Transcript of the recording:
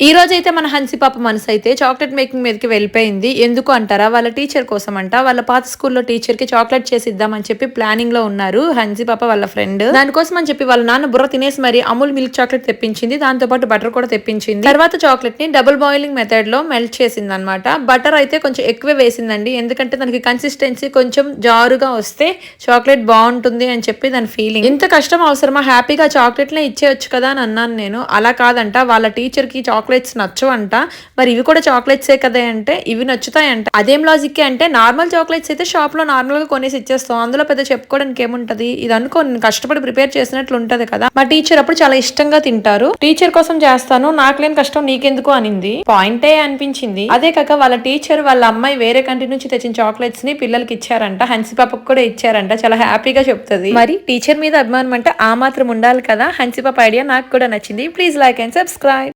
ఈ రోజైతే మన హన్సి పాప మనసు అయితే చాక్లెట్ మేకింగ్ మీదకి వెళ్ళిపోయింది. ఎందుకు అంటారా? వాళ్ళ టీచర్ కోసం అంట. వాళ్ళ పాత స్కూల్లో టీచర్కి చాక్లెట్ చేసి ఇద్దామని చెప్పి ప్లానింగ్లో ఉన్నారు హన్సి పాప వాళ్ళ ఫ్రెండ్ దానికోసం అని చెప్పి వాళ్ళ నాన్న బుర్ర తినేసి మరి అమూల్ మిల్క్ చాక్లెట్ తెప్పించింది. దాంతో పాటు బటర్ కూడా తెప్పించింది. తర్వాత చాక్లెట్ని డబుల్ బాయిలింగ్ మెథడ్లో మెల్ట్ చేసింది అనమాట బటర్ అయితే కొంచెం ఎక్కువే వేసిందండి. ఎందుకంటే దానికి కన్సిస్టెన్సీ కొంచెం జారుగా వస్తే చాక్లెట్ బాగుంటుంది అని చెప్పి దాని ఫీలింగ్ ఇంత కష్టం అవసరమా? హ్యాపీగా చాక్లెట్ నే ఇచ్చేయచ్చు కదా అని అన్నాను నేను. అలా కాదంట. వాళ్ళ టీచర్కి చాక్లెట్స్ నచ్చవంట. మరి ఇవి కూడా చాక్లెట్సే కదా అంటే ఇవి నచ్చుతాయంట. అదేం లాజిక్ అంటే నార్మల్ చాక్లెట్స్ అయితే షాప్లో నార్మల్గా కొనేసి ఇచ్చేస్తాం. అందులో పెద్ద చెప్పుకోవడానికి ఏముంటది? ఇది అనుకో నేను కష్టపడి ప్రిపేర్ చేసినట్లు ఉంటది కదా. మా టీచర్ అప్పుడు చాలా ఇష్టంగా తింటారు. టీచర్ కోసం చేస్తాను నాకు లేని కష్టం నీకెందుకు అనింది. పాయింటే అనిపించింది. అదే కాక వాళ్ళ టీచర్ వాళ్ళ అమ్మాయి వేరే కంట్రీ నుంచి తెచ్చిన చాక్లెట్స్ని పిల్లలకి ఇచ్చారంట. హన్సి పాపకు కూడా ఇచ్చారంట. చాలా హ్యాపీగా చెప్తుంది. మరి టీచర్ మీద అభిమానం అంటే ఆ మాత్రం ఉండాలి కదా. హన్సిపాప ఐడియా నాకు కూడా నచ్చింది. Please like and subscribe.